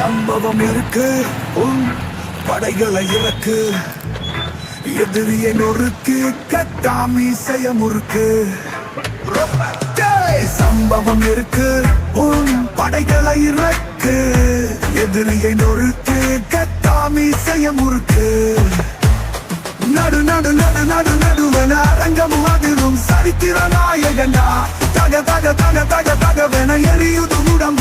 சம்பவம் இருக்கு. உன் படைகளை இறக்கு. எதிரியை நொறுக்கு கட்டாமி செய்ய முறுக்கு சம்பவம் இருக்கு. உன் படைகளை இறக்கு. எதிரியை நொறுக்கு கட்டாமி செய்ய முறுக்கு நடு நடு நடு நடு நடுவன அரங்கமும் அதிரும். சரித்திர நாயகனா. தக தக தக தக தகவென எரியுது உடம்பு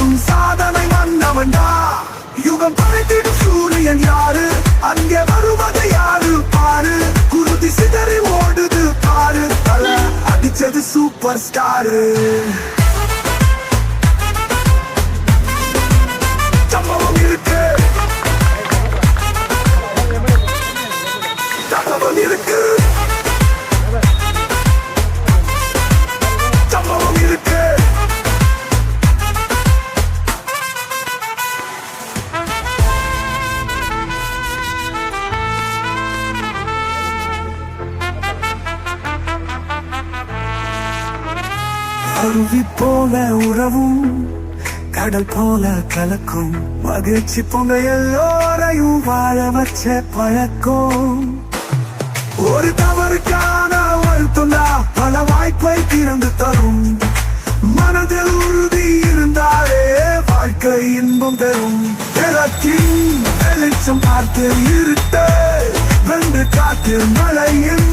சூப்பர் ஸ்டாரு அருவி போல உறவும் கடல் போல கலக்கும். மகிழ்ச்சி பொங்க எல்லோரையும் வாழ வச்ச பழக்கம். ஒரு தவறுக்கான வருத்தம்டா பல வாய்ப்பை திறந்து தரும். மனதில் உறுதி இருந்தாலே வாழ்க்கை இன்பம் தரும். பிறக்கின் வெளிச்சம் பார்த்து இருட்டு வென்று காத்து மழையின்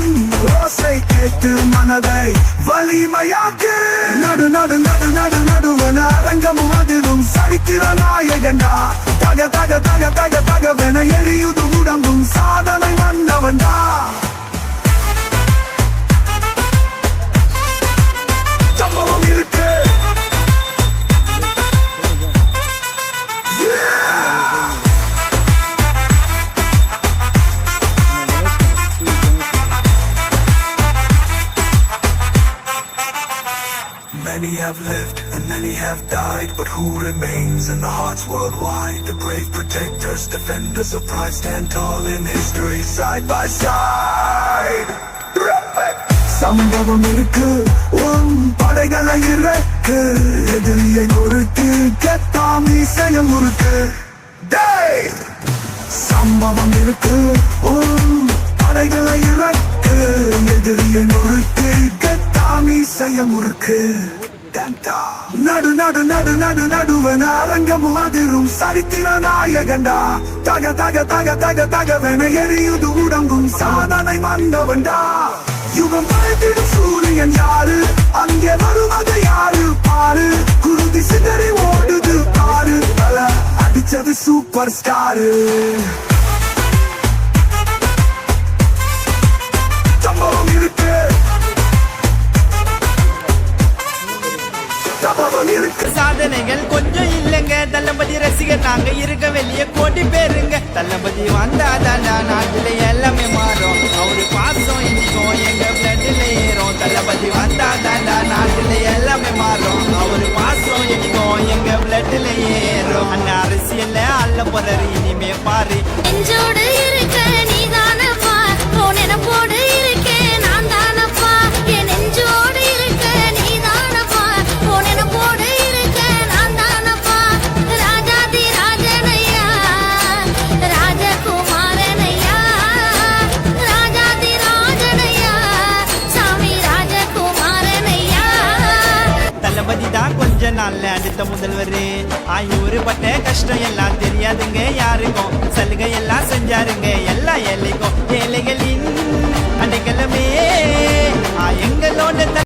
கேட்டு மனதை வலிமையாக்கு. நடு நடு நடு நடு நடுவன அரங்கமும் அதிலும் சரித்திர நாயகண்டா தக தக தக தக தகவென எரியுது உடம்பும் சா have lived and many have died, but who remains in the hearts worldwide? The brave protectors, defenders of pride stand tall in history side by side. சம்பவம் இருக்கு உன் படைகளை இறக்கு எதிரியை நொறுக்கு கெட்டாமி செய்ய முறுக்கு சம்பவம் இருக்கு உன் படைகளை இறக்கு எதிரியை நொறுக்கு கெட்டாமி செய்ய முறுக்கு டண்டா. நடு நடு நடு நடு நடுவன அரங்கமும் அதிரும். சரித்திர நாயகண்டா தக தக தக தக தகவென எரியுது உடங்கும் சாதனை மன்னவன்டா. யுகம் படைத்திடும் சூரியன் யாரு? அங்கே வருவது யாரு? பாரு. குருதி சிதறி ஓடுது பாரு. பல அடிச்சது சூப்பர் ஸ்டாரு தளபதி நாங்க இருக்க வெளியே கோடி பேருங்க. தளபதி வந்தாதாண்டா நாட்டுல எல்லாமே மாறும். அவரு பாசம் இன்னைக்கும் எங்க பிளட்ல ஏறும். தளபதி வந்தாதாண்டா நாட்டுல எல்லாமே மாறும். அவரு பாசம் இன்னைக்கும் எங்க பிளட்ல ஏறும். அண்ணா அரசியல்ல அல்ல போறாரு இனிமே பாரு. தான் நாள்ல அடுத்த முதல்வர். ஆயூரு பட்ட கஷ்டம் எல்லாம் தெரியாதுங்க யாருக்கும். சலுகை எல்லாம் செஞ்சாருங்க எல்லா எல்லைக்கும்